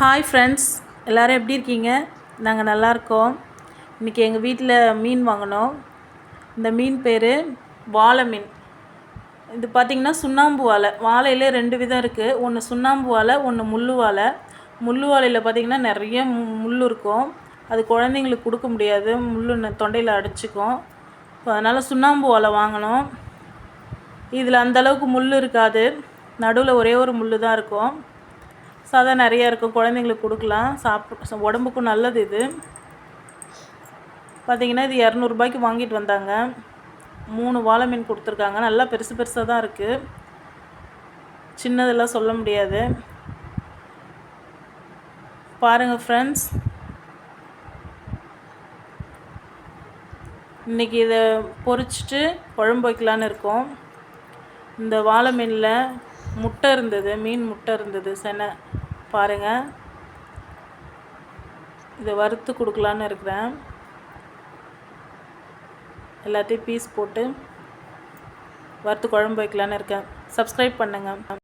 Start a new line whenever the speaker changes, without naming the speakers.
Hi friends எல்லோரும் எப்படி இருக்கீங்க? நாங்கள் நல்லாயிருக்கோம் இன்றைக்கி எங்கள் வீட்டில் மீன் வாங்கினோம். இந்த மீன் பேர் வாழை மீன். இது பார்த்திங்கன்னா சுண்ணாம்பு வாழை. வாழையிலே ரெண்டு விதம் இருக்குது ஒன்று சுண்ணாம்பு வாழை ஒன்று முள்ளு வாழை. முள்ளு வாழையில் பார்த்திங்கன்னா நிறைய மு- முள் இருக்கும். அது குழந்தைங்களுக்கு கொடுக்க முடியாது. முள் தொண்டையில் அடைச்சிக்கும். அதனால் சுண்ணாம்பு வாழை வாங்கினோம். இதில் அந்தளவுக்கு முள் இருக்காது. நடுவில் ஒரே ஒரு முள் தான் இருக்கும். சதை நிறையா இருக்கும் குழந்தைங்களுக்கு கொடுக்கலாம். சாப்பிட் உடம்புக்கும் நல்லது இது. பார்த்தீங்கன்னா இது இரநூறுபாய்க்கு வாங்கிட்டு வந்தாங்க. மூணு வாழை மீன் கொடுத்துருக்காங்க. நல்லா பெருசு பெருசாக தான் இருக்குது சின்னதெல்லாம் சொல்ல முடியாது. பாருங்கள் ஃப்ரெண்ட்ஸ் இன்றைக்கி இதை பொறிச்சிட்டு குழம்பு வைக்கலான்னு இருக்கோம். இந்த வாழை மீனில் முட்டை இருந்தது மீன் முட்டை இருந்தது செனை. பாருங்கள் இதை வறுத்து கொடுக்கலான்னு இருக்கிறேன். எல்லாத்தையும் பீஸ் போட்டு வறுத்து குழம்பு வைக்கலான்னு இருக்கேன். சப்ஸ்கிரைப் பண்ணுங்கள்